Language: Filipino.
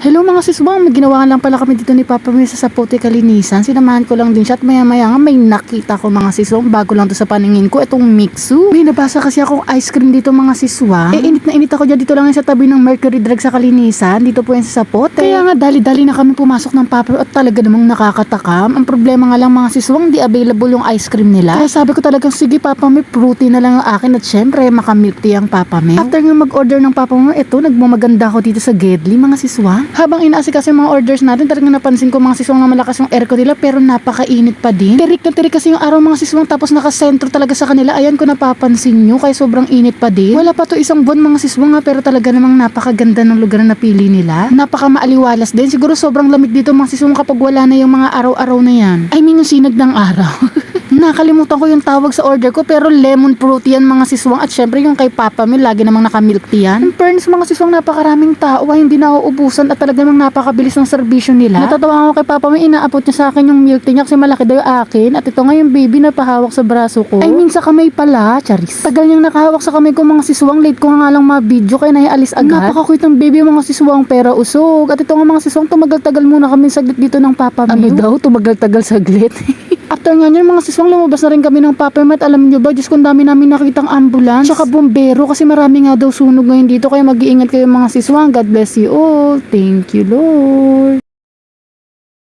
Hello mga siswang, may ginawa lang pala kami dito ni Papa May sa Sapote Kalinisan. Sinamahan ko lang din siya at maya maya nga may nakita ko mga siswang bago lang to sa paningin ko itong mixu. May nabasa kasi akong ice cream dito mga siswang. Eh init na init ako dyan dito lang sa tabi ng Mercury Drug sa Kalinisan. Dito po yan sa Sapote. Kaya nga dali-dali na kami pumasok ng Papa at talaga namang nakakatakam. Ang problema nga lang mga siswang di available yung ice cream nila. Kaya sabi ko talagang sige Papa May fruity na lang ang akin at syempre makamilk tea ang Papa May. After nga mag-order ng Papa May, ito nagmamaganda ako dito sa Gedli mga siswang. Habang inaasi kasi yung mga orders natin, talagang napansin ko mga siswang malakas yung aircon nila pero napakainit pa din. Tirik na tirik kasi yung araw mga siswang tapos nakasentro talaga sa kanila. Ayan ko napapansin nyo kaya sobrang init pa din. Wala pa to isang buwan mga siswang nga pero talaga namang napakaganda ng lugar na napili nila. Napaka maaliwalas din. Siguro sobrang lamig dito mga siswang kapag wala na yung mga araw-araw na yan. I mean yung sinag ng araw. Nakalimutan ko yung tawag sa order ko pero lemon fruity yan mga siswang at syempre yung kay Papa Mil lagi namang naka-milk tea yan. In fairness mga siswang napakaraming tao ay hindi nauubusan at talaga namang napakabilis ng serbisyo nila. Natatawa ako kay Papa Mil inaabot niya sa akin yung milk tea niya kasi malaki daw akin at ito nga yung baby na pahawak sa braso ko. I mean sa kamay pala, charis. Tagal niyang nakahawak sa kamay ko mga siswang late ko nga lang ma-video kaya naialis agad. Napaka-cute ng baby mga siswang pero usog at ito nga mga siswang tumagal-tagal muna kami saglit dito ng Papa Mil. Ano daw? Tumagal-tagal saglit. After nga nyan, mga siswang, lumabas na rin kami ng papermat. Alam nyo ba, Diyos kong dami namin nakitang ambulance. Tsaka bombero kasi marami nga daw sunog ngayon dito. Kaya mag-iingat kayo mga siswang. God bless you all. Thank you, Lord.